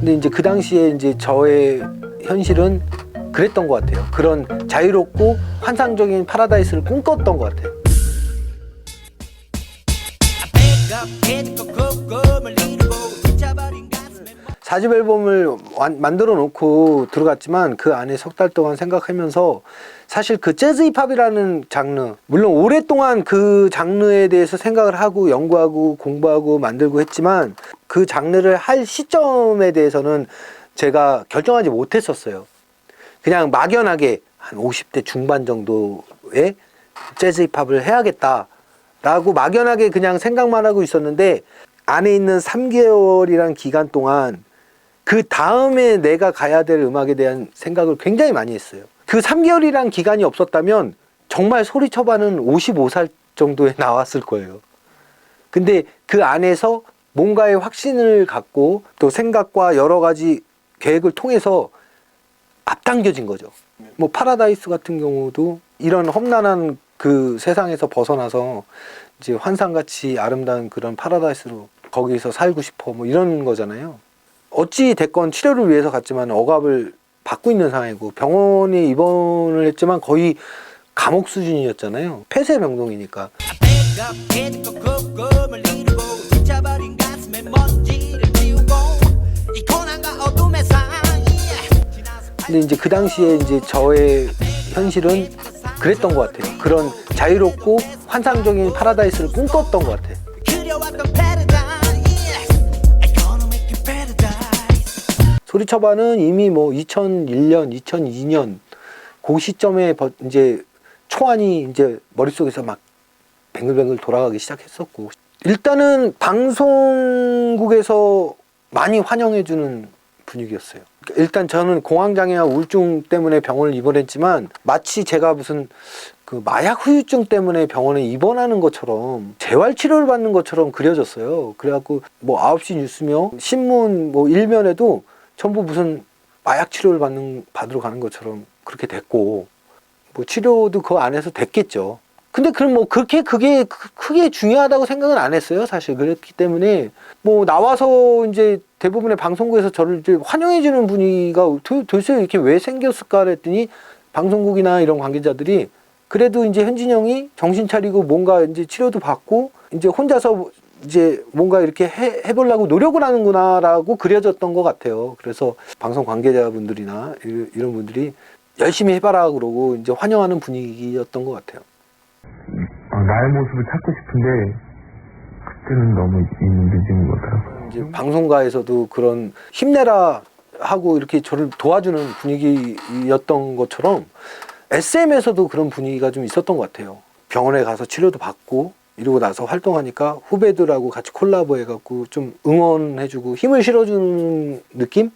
근데 이제 그 당시에 이제 저의 현실은 그랬던 것 같아요. 그런 자유롭고 환상적인 파라다이스를 꿈꿨던 것 같아요. 사집 앨범을 완- 만들어 놓고 들어갔지만 그 안에 석 달 동안 생각하면서 사실 그 재즈 힙합이라는 장르 물론 오랫동안 그 장르에 대해서 생각을 하고 연구하고 공부하고 만들고 했지만 그 장르를 할 시점에 대해서는 제가 결정하지 못했었어요. 그냥 막연하게 한 50대 중반 정도의 재즈 힙합을 해야겠다라고 막연하게 그냥 생각만 하고 있었는데 안에 있는 3개월이란 기간 동안 그 다음에 내가 가야 될 음악에 대한 생각을 굉장히 많이 했어요. 그 3개월이란 기간이 없었다면 정말 소리쳐봐는 55살 정도에 나왔을 거예요. 근데 그 안에서 뭔가의 확신을 갖고 또 생각과 여러 가지 계획을 통해서 앞당겨진 거죠. 뭐 파라다이스 같은 경우도 이런 험난한 그 세상에서 벗어나서 이제 환상같이 아름다운 그런 파라다이스로 거기서 살고 싶어 뭐 이런 거잖아요. 어찌 됐건 치료를 위해서 갔지만 억압을 받고 있는 상황이고 병원에 입원을 했지만 거의 감옥 수준이었잖아요. 폐쇄 병동이니까. 근데 이제 그 당시에 이제 저의 현실은 그랬던 것 같아요. 그런 자유롭고 환상적인 파라다이스를 꿈꿨던 것 같아요. 소리쳐봐는 이미 뭐 2001년, 2002년 그 시점에 버- 이제 초안이 이제 머릿속에서 막 뱅글뱅글 돌아가기 시작했었고 일단은 방송국에서 많이 환영해주는 분위기였어요. 일단 저는 공황장애와 우울증 때문에 병원을 입원했지만 마치 제가 무슨 그 마약 후유증 때문에 병원에 입원하는 것처럼 재활 치료를 받는 것처럼 그려졌어요. 그래갖고 뭐 9시 뉴스며 신문 뭐 일면에도 전부 무슨 마약 치료를 받는 받으러 가는 것처럼 그렇게 됐고 뭐 치료도 그 안에서 됐겠죠. 근데 그럼 뭐 그렇게 그게 크- 크게 중요하다고 생각은 안 했어요. 사실 그랬기 때문에 뭐 나와서 이제 대부분의 방송국에서 저를 환영해주는 분위기가 도- 도대체 이렇게 왜 생겼을까 그랬더니 방송국이나 이런 관계자들이 그래도 이제 현진 형이 정신 차리고 뭔가 이제 치료도 받고 이제 혼자서 이제 뭔가 이렇게 해, 해보려고 노력을 하는구나라고 그려졌던 것 같아요. 그래서 방송 관계자분들이나 이- 이런 분들이 열심히 해봐라 그러고 이제 환영하는 분위기였던 것 같아요. 어, 나의 모습을 찾고 싶은데 그때는 너무 늦은 것 같더라고요. 이제 방송가에서도 그런 힘내라 하고 이렇게 저를 도와주는 분위기였던 것처럼 SM에서도 그런 분위기가 좀 있었던 것 같아요. 병원에 가서 치료도 받고 이러고 나서 활동하니까 후배들하고 같이 콜라보해갖고 좀 응원해주고 힘을 실어주는 느낌?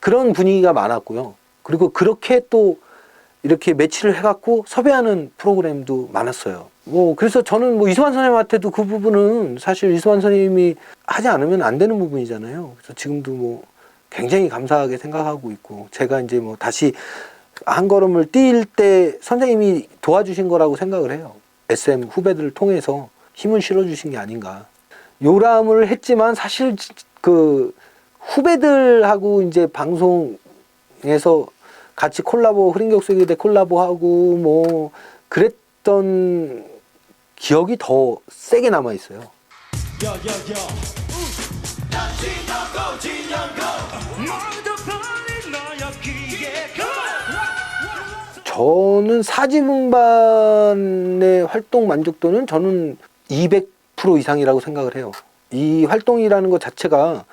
그런 분위기가 많았고요. 그리고 그렇게 또 이렇게 매치를 해갖고 섭외하는 프로그램도 많았어요. 뭐 그래서 저는 뭐 이수환 선생님한테도 그 부분은 사실 이수환 선생님이 하지 않으면 안 되는 부분이잖아요. 그래서 지금도 뭐 굉장히 감사하게 생각하고 있고 제가 이제 뭐 다시 한 걸음을 뛸 때 선생님이 도와주신 거라고 생각을 해요. SM 후배들을 통해서 힘을 실어주신 게 아닌가. 요람을 했지만 사실 그 후배들하고 이제 방송에서 같이 콜라보 흐린격수기대 콜라보하고 뭐 그랬던 기억이 더 세게 남아 있어요. 저는 사지분반의 활동 만족도는 저는 200% 이상이라고 생각을 해요. 이 활동이라는 것 자체가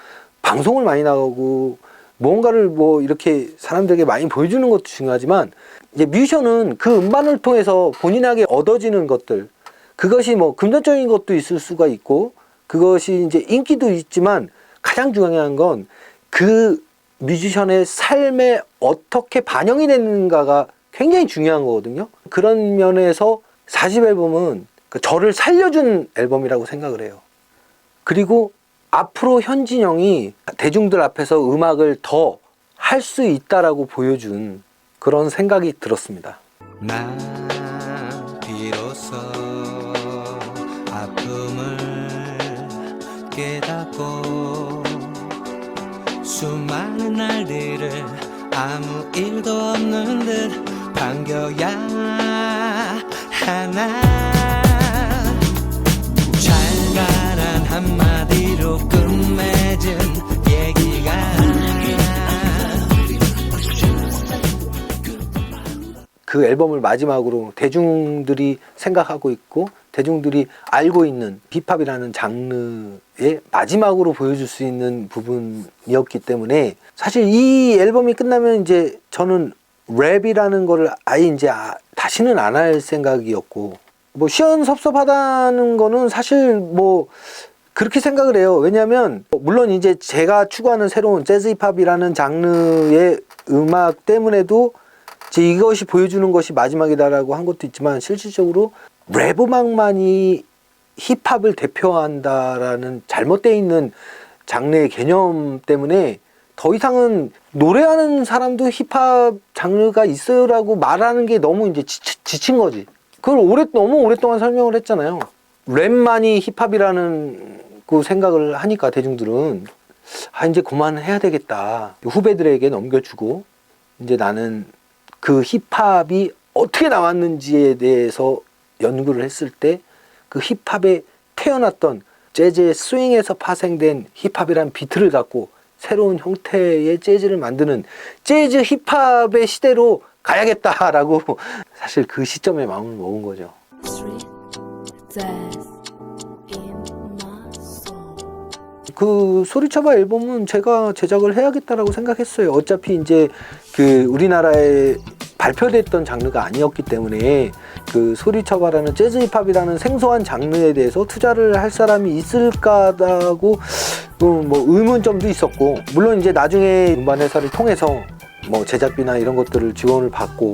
방송을 많이 나가고 뭔가를 뭐 이렇게 사람들에게 많이 보여주는 것도 중요하지만 이제 뮤지션은 그 음반을 통해서 본인에게 얻어지는 것들 그것이 뭐 금전적인 것도 있을 수가 있고 그것이 이제 인기도 있지만 가장 중요한 건 그 뮤지션의 삶에 어떻게 반영이 되는가가 굉장히 중요한 거거든요. 그런 면에서 40 앨범은 그 저를 살려준 앨범이라고 생각을 해요. 그리고 앞으로 현진영이 대중들 앞에서 음악을 더 할 수 있다라고 보여준 그런 생각이 들었습니다. 깨닫고 수많은 날들을 아무 일도 없는 듯 반겨야 하나 그 앨범을 마지막으로 대중들이 생각하고 있고 대중들이 알고 있는 힙합이라는 장르의 마지막으로 보여줄 수 있는 부분이었기 때문에 사실 이 앨범이 끝나면 이제 저는 랩이라는 거를 아예 이제 아- 다시는 안 할 생각이었고 뭐 시원섭섭하다는 거는 사실 뭐 그렇게 생각을 해요. 왜냐하면 물론 이제 제가 추구하는 새로운 재즈 힙합이라는 장르의 음악 때문에도 이 제 이것이 보여주는 것이 마지막이다라고 한 것도 있지만 실질적으로 랩 음악만이 힙합을 대표한다라는 잘못되어 있는 장르의 개념 때문에 더 이상은 노래하는 사람도 힙합 장르가 있어요라고 말하는 게 너무 이제 지, 친 거지. 그걸 오래 너무 오랫동안 설명을 했잖아요. 랩만이 힙합이라는 그 생각을 하니까 대중들은 아 이제 그만해야 되겠다. 후배들에게 넘겨주고 이제 나는 그 힙합이 어떻게 나왔는지에 대해서 연구를 했을 때 그 힙합에 태어났던 재즈의 스윙에서 파생된 힙합이란 비트를 갖고 새로운 형태의 재즈를 만드는 재즈 힙합의 시대로 가야겠다라고 사실 그 시점에 마음을 먹은 거죠. 그 소리쳐봐 앨범은 제가 제작을 해야겠다라고 생각했어요. 어차피 이제 그 우리나라에 발표됐던 장르가 아니었기 때문에 그 소리쳐봐라는 재즈 힙합이라는 생소한 장르에 대해서 투자를 할 사람이 있을까라고 음, 뭐 의문점도 있었고 물론 이제 나중에 음반 회사를 통해서 뭐 제작비나 이런 것들을 지원을 받고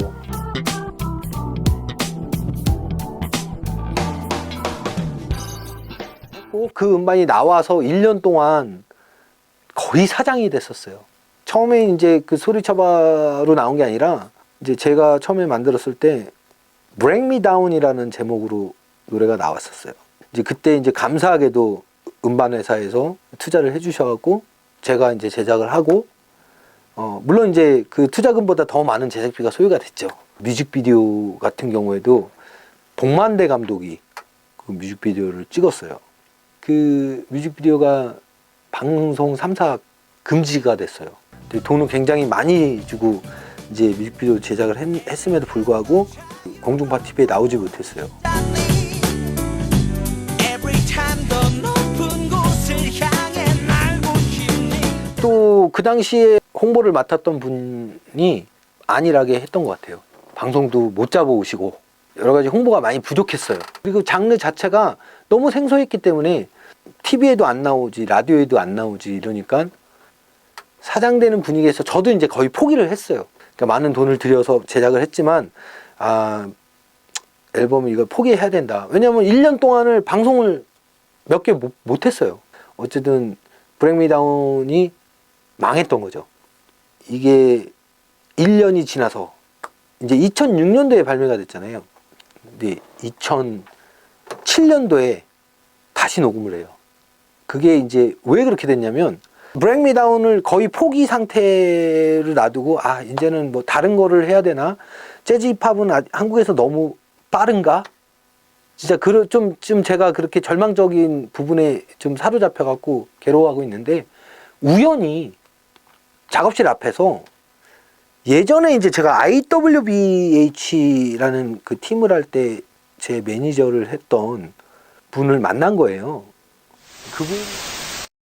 그 음반이 나와서 1년 동안 거의 사장이 됐었어요. 처음에 이제 그 소리쳐봐로 나온 게 아니라 이제 제가 처음에 만들었을 때 Bring Me Down이라는 제목으로 노래가 나왔었어요. 이제 그때 이제 감사하게도 음반 회사에서 투자를 해주셔갖고 제가 이제 제작을 하고 어 물론 이제 그 투자금보다 더 많은 제작비가 소요가 됐죠. 뮤직비디오 같은 경우에도 복만대 감독이 그 뮤직비디오를 찍었어요. 그 뮤직비디오가 방송 3사 금지가 됐어요. 돈을 굉장히 많이 주고 이제 뮤직비디오 제작을 했, 했음에도 불구하고 공중파 TV에 나오지 못했어요. 또 그 당시에 홍보를 맡았던 분이 안일하게 했던 것 같아요. 방송도 못 잡아오시고 여러 가지 홍보가 많이 부족했어요. 그리고 장르 자체가 너무 생소했기 때문에 TV에도 안 나오지 라디오에도 안 나오지 이러니까 사장되는 분위기에서 저도 이제 거의 포기를 했어요. 그러니까 많은 돈을 들여서 제작을 했지만 아 앨범을 이걸 포기해야 된다. 왜냐하면 1년 동안을 방송을 몇 개 못 했어요. 어쨌든 브렉미 다운이 망했던 거죠. 이게 1년이 지나서 이제 2006년도에 발매가 됐잖아요. 근데 2007년도에 다시 녹음을 해요. 그게 이제 왜 그렇게 됐냐면 브렉 미 다운을 거의 포기 상태를 놔두고 아 이제는 뭐 다른 거를 해야 되나 재즈 힙합은 아- 한국에서 너무 빠른가 진짜 그 좀, 좀 제가 그렇게 절망적인 부분에 좀 사로잡혀 갖고 괴로워하고 있는데 우연히 작업실 앞에서 예전에 이제 제가 IWBH라는 그 팀을 할 때 제 매니저를 했던 분을 만난 거예요. 그분